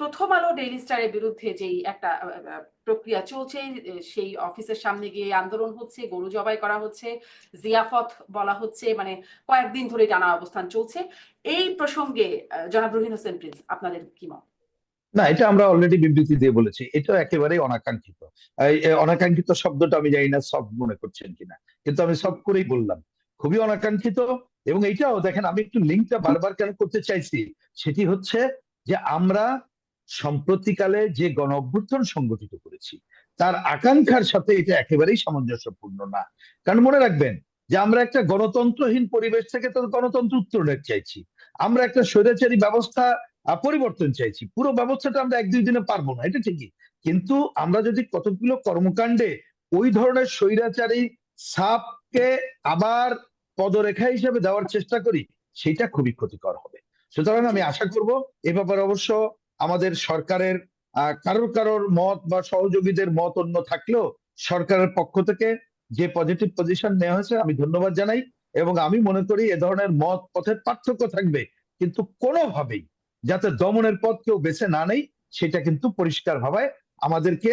প্রথম আলো ডেইলি স্টারের বিরুদ্ধে যেই একটা প্রক্রিয়া চলছে সেই অফিসের সামনে গিয়ে আন্দোলন হচ্ছে, গরু জবাই করা হচ্ছে, জিয়াফত বলা হচ্ছে মানে কয়েকদিন ধরে টানা অবস্থান চলছে। এই প্রসঙ্গে জনাব রহিন হোসেন প্রিন্স, আপনাদের কি মত? না, এটা আমরা অলরেডি বিবৃতি দিয়ে বলেছি এটা একেবারেই অনাকাঙ্ক্ষিত। অনাকাঙ্ক্ষিত শব্দটা আমি জানি না সব মনে করছেন কিনা, কিন্তু আমি সব করেই বললাম, খুবই অনাকাঙ্ক্ষিত, এবং এইটাও দেখেন, আমি একটু লিঙ্কটা বারবার কেন করতে চাইছি, সেটি হচ্ছে যে আমরা সম্প্রতিকালে যে গণ অভ্যুত্থান সংগঠিত করেছি, তার আকাঙ্ক্ষার সাথে এটা একেবারেই সামঞ্জস্যপূর্ণ না। কারণ মনে রাখবেন যে আমরা একটা গণতন্ত্রহীন পরিবেশ থেকে তো গণতন্ত্র উত্তরণের চাইছি। আমরা একটা স্বৈরাচারী ব্যবস্থা পরিবর্তন চাইছি। পুরো ব্যবস্থাটা আমরা এক দুই দিনে পারব না, এটা ঠিকই। কিন্তু আমরা যদি কতগুলো কর্মকাণ্ডে ওই ধরনের স্বৈরাচারী সাপকে আবার পদরেখা হিসেবে দেওয়ার চেষ্টা করি, সেটা খুবই ক্ষতিকর হবে। সুতরাং আমি আশা করব, এ ব্যাপারে অবশ্য আমাদের সরকারের কারোর কারোর মত বা সহযোগীদের মত অন্য থাকলেও সরকারের পক্ষ থেকে যে পজিটিভ পজিশন নেওয়া হয়েছে, আমি ধন্যবাদ জানাই এবং আমি মনে করি এ ধরনের মত পথের পার্থক্য থাকবে। কিন্তু কোনোভাবেই যাতে দমনের পথ কেউ বেছে না নেই, সেটা কিন্তু পরিষ্কার ভাবে আমাদেরকে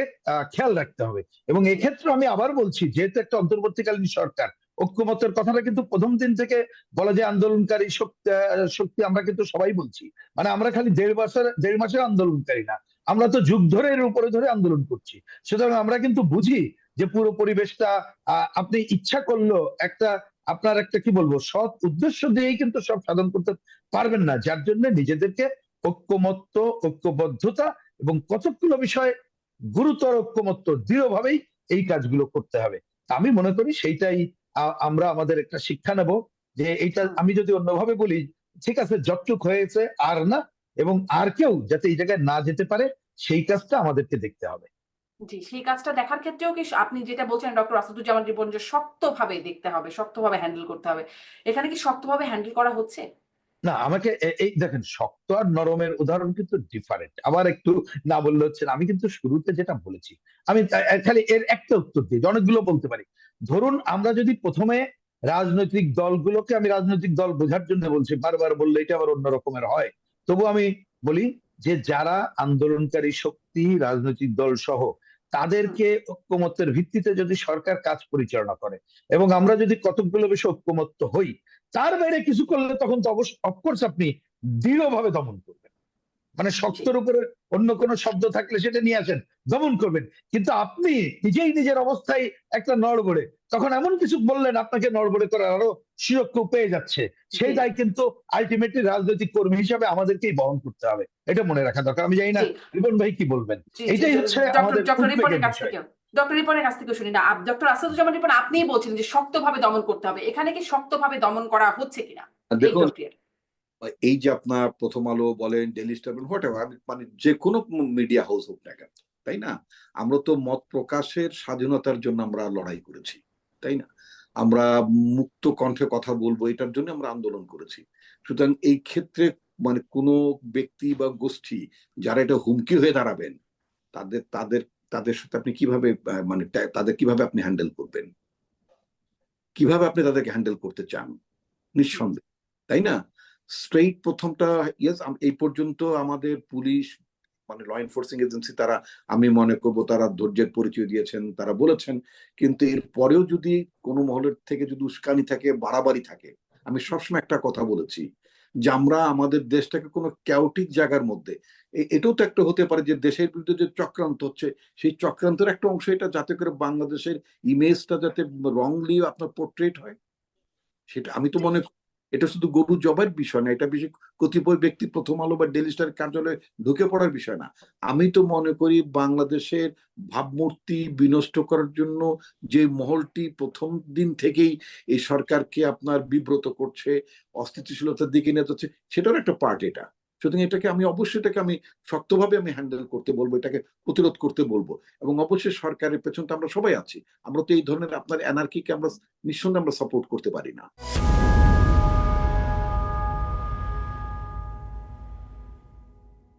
খেয়াল রাখতে হবে। এবং এক্ষেত্রে আমি আবার বলছি, যেহেতু একটা অন্তর্বর্তীকালীন সরকার ঐক্যমতের কথাটা কিন্তু প্রথম দিন থেকে বলা যে আন্দোলনকারী শক্তি শক্তি আমরা কিন্তু সবাই বলছি। মানে আমরা খালি দেড় বছর, দেড় মাসের আন্দোলনকারী না। আমরা তো যুগ ধরে এর উপরে ধরে আন্দোলন করছি। সুতরাং আমরা কিন্তু বুঝি যে পুরো পরিবেশটা আপনি ইচ্ছা করল একটা, আপনার একটা কি বলব, সৎ উদ্দেশ্য দিয়েই কিন্তু সব সাধন করতে পারবেন না। যার জন্য নিজেদেরকে ঐক্যমত্য, ঐক্যবদ্ধতা এবং কতগুলো বিষয় গুরুতর ঐক্যমত্য দৃঢ়ভাবেই এই কাজগুলো করতে হবে। আমি মনে করি সেইটাই আমরা আমাদের একটা শিক্ষা নেব যে এইটা আমি যদি অন্যভাবে বলি ঠিক আছে যতটুক হয়েছে আর না এবং আর কেউ যাতে এই জায়গায় না যেতে পারে সেই কাজটা আমাদেরকে দেখতে হবে। জি সেই কাজটা দেখার ক্ষেত্রেও কি আপনি যেটা বলছেন ডক্টর আসাদুজ্জামান রিপন যে শক্তভাবে দেখতে হবে শক্তভাবে হ্যান্ডেল করতে হবে এখানে কি শক্তভাবে হ্যান্ডেল করা হচ্ছে? না আমাকে এই দেখেন শক্ত আর নরমের উদাহরণ কিন্তু ডিফারেন্ট আবার একটু না বললে হচ্ছে না। আমি কিন্তু শুরুতে যেটা বলেছি আমি খালি এর একটা উত্তর দিই অনেকগুলো বলতে পারি। ধরুন আমরা যদি প্রথমে রাজনৈতিক দলগুলোকে আমি রাজনৈতিক দল বোঝার জন্য বলছি, বারবার বললে এটা আবার অন্য রকমের হয়। তবু আমি বলি যে যারা আন্দোলনকারী শক্তি, রাজনৈতিক দল সহ, তাদেরকে ঐক্যমত্যের ভিত্তিতে যদি সরকার কাজ পরিচালনা করে এবং আমরা যদি কতকগুলো বিষয় ঐক্যমত্য হই, তার বাইরে কিছু করলে তখন তো অবশ্য অফকোর্স আপনি দৃঢ়ভাবে দমন করবেন। মানে শক্তর উপরে অন্য কোনো শব্দ থাকলে সেটা নিয়ে আসেন দমন করবেন। কিন্তু আপনি নিজেই নিজের অবস্থায় একটা নড়বড়ে তখন এমন কিছু বললেন আপনাকে নড়বড়ে করার আরও সুরক্ষা পেয়ে যাচ্ছে। সেই দায় কিন্তু আলটিমেটলি রাজনৈতিক কর্মী হিসাবে আমাদেরকেই বহন করতে হবে। এটা মনে রাখা দরকার। আমি জানি না রিপন ভাই কি বলবেন? এটাই হচ্ছে ডক্টর আমাদের ডক্টর রিপনের কাছ থেকে ডক্টর রিপনের কাছ থেকে শুনি না। ডক্টর আসাদুজ্জামান রিপন আপনিই বলছেন যে শক্তভাবে দমন করতে হবে। এখানে কি শক্তভাবে দমন করা হচ্ছে কিনা? দেখুন এই যে আপনার প্রথম আলো বলেন ডেলি স্টার মানে যে কোনো মিডিয়া হাউস হোক না কেন, তাই না? আমরা তো মত প্রকাশের স্বাধীনতার জন্য আমরা লড়াই করেছি, তাই না? আমরা মুক্ত কণ্ঠে কথা বলব, এটার জন্য আমরা আন্দোলন করেছি। সুতরাং এই ক্ষেত্রে মানে কোনো ব্যক্তি বা গোষ্ঠী যারা এটা হুমকি হয়ে দাঁড়াবেন, তাদের তাদের তাদের সাথে আপনি কীভাবে মানে তাদের কীভাবে আপনি হ্যান্ডেল করবেন? কীভাবে আপনি তাদেরকে হ্যান্ডেল করতে চান? নিঃসন্দেহ, তাই না? স্ট্রেইট প্রথমটা ইয়েস এই পর্যন্ত আমাদের পুলিশ মানে ল এনফোর্সিং এজেন্সি তারা, আমি মনে করব তারা ধৈর্যের পরিচয় দিয়েছেন, তারা বলেছেন। কিন্তু এর পরেও যদি কোনো মহলের থেকে যদি উস্কানি থাকে, বাড়াবাড়ি থাকে, আমি সবসময় একটা কথা বলেছি যে আমরা আমাদের দেশটাকে কোনো ক্যাওটিক জায়গার মধ্যে এটাও তো একটা হতে পারে যে দেশের বিরুদ্ধে যে চক্রান্ত হচ্ছে, সেই চক্রান্তের একটা অংশ এটা যাতে করে বাংলাদেশের ইমেজটা যাতে রংলি আপনার পোর্ট্রেট হয়। সেটা আমি তো মনে করি এটা শুধু গরু জবের বিষয় না, এটা বেশি কতিপয় ব্যক্তি প্রথম আলো বা ডেলি স্টার কার্যালয়ে ঢুকে পড়ার বিষয় না। আমি তো মনে করি বাংলাদেশের ভাবমূর্তি বিনষ্ট করার জন্য যে মহলটি প্রথম দিন থেকেই এই সরকারকে আপনার বিব্রত করছে, অস্থিতিশীলতার দিকে নিয়ে যাচ্ছে সেটার একটা পার্ট এটা। সুতরাং এটাকে আমি অবশ্যই এটাকে আমি শক্তভাবে আমি হ্যান্ডেল করতে বলব, এটাকে প্রতিরোধ করতে বলব এবং অবশ্যই সরকারের পেছন তো আমরা সবাই আছি। আমরা তো এই ধরনের আপনার এনার্কিকে আমরা নিঃসন্দেহে আমরা সাপোর্ট করতে পারি না।